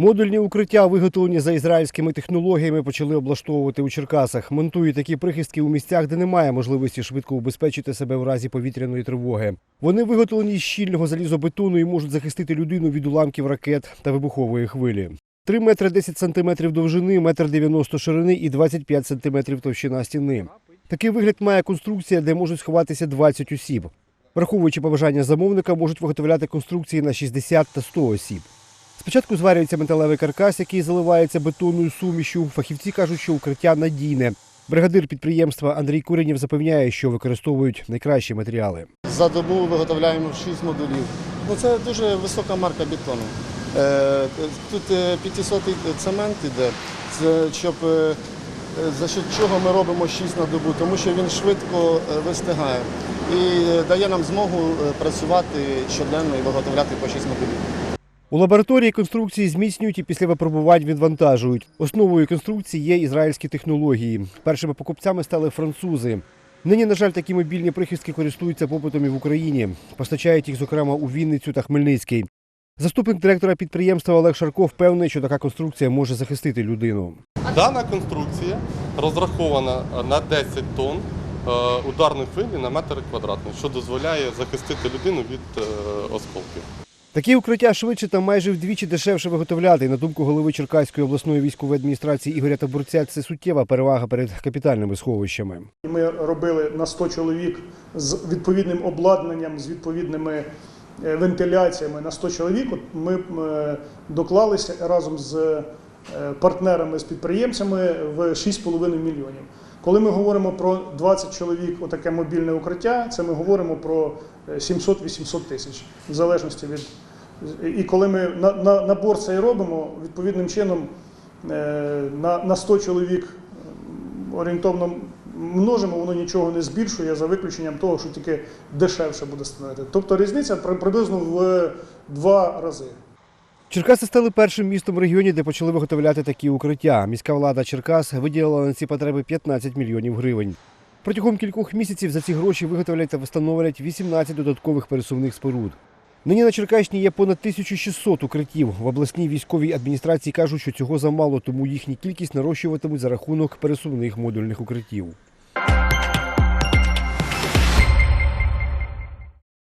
Модульні укриття, виготовлені за ізраїльськими технологіями, почали облаштовувати у Черкасах. Монтують такі прихистки у місцях, де немає можливості швидко убезпечити себе в разі повітряної тривоги. Вони виготовлені із щільного залізобетону і можуть захистити людину від уламків ракет та вибухової хвилі. 3 метри 10 сантиметрів довжини, метр 90 ширини і 25 сантиметрів товщина стіни. Такий вигляд має конструкція, де можуть сховатися 20 осіб. Враховуючи побажання замовника, можуть виготовляти конструкції на 60 та 100 осіб. Спочатку зварюється металевий каркас, який заливається бетонною сумішю. Фахівці кажуть, що укриття надійне. Бригадир підприємства Андрій Куренєв запевняє, що використовують найкращі матеріали. За добу виготовляємо 6 модулів. Ну, це дуже висока марка бетону. Е, Тут е, 500 цемент іде, це щоб е, за що чого ми робимо 6 на добу, тому що він швидко е, вистигає і е, дає нам змогу е, працювати щоденно і виготовляти по 6 модулів. У лабораторії конструкції зміцнюють і після випробувань відвантажують. Основою конструкції є ізраїльські технології. Першими покупцями стали французи. Нині, на жаль, такі мобільні прихистки користуються попитом і в Україні. Постачають їх, зокрема, у Вінницю та Хмельницький. Заступник директора підприємства Олег Шарко впевнений, що така конструкція може захистити людину. Дана конструкція розрахована на 10 тонн е, ударної хвилі на метр квадратний, що дозволяє захистити людину від е, осколків. Такі укриття швидше та майже вдвічі дешевше виготовляти. На думку голови Черкаської обласної військової адміністрації Ігоря Табурця, це суттєва перевага перед капітальними сховищами. Ми робили на 100 чоловік з відповідним обладнанням, з відповідними е, вентиляціями на 100 чоловік. Ми е, доклалися разом з е, партнерами, з підприємцями в 6,5 мільйонів. Коли ми говоримо про 20 чоловік, отаке мобільне укриття, це ми говоримо про е, 700-800 тисяч, в залежності від. І коли ми на, на, набор цей робимо, відповідним чином е, на, на 100 чоловік орієнтовно множимо, воно нічого не збільшує за виключенням того, що тільки дешевше буде становити. Тобто різниця приблизно в два рази. Черкаси стали першим містом в регіоні, де почали виготовляти такі укриття. Міська влада Черкас виділила на ці потреби 15 мільйонів гривень. Протягом кількох місяців за ці гроші виготовлять та встановлять 18 додаткових пересувних споруд. Нині на Черкащині є понад 1600 укриттів. В обласній військовій адміністрації кажуть, що цього замало, тому їхню кількість нарощуватимуть за рахунок пересувних модульних укриттів.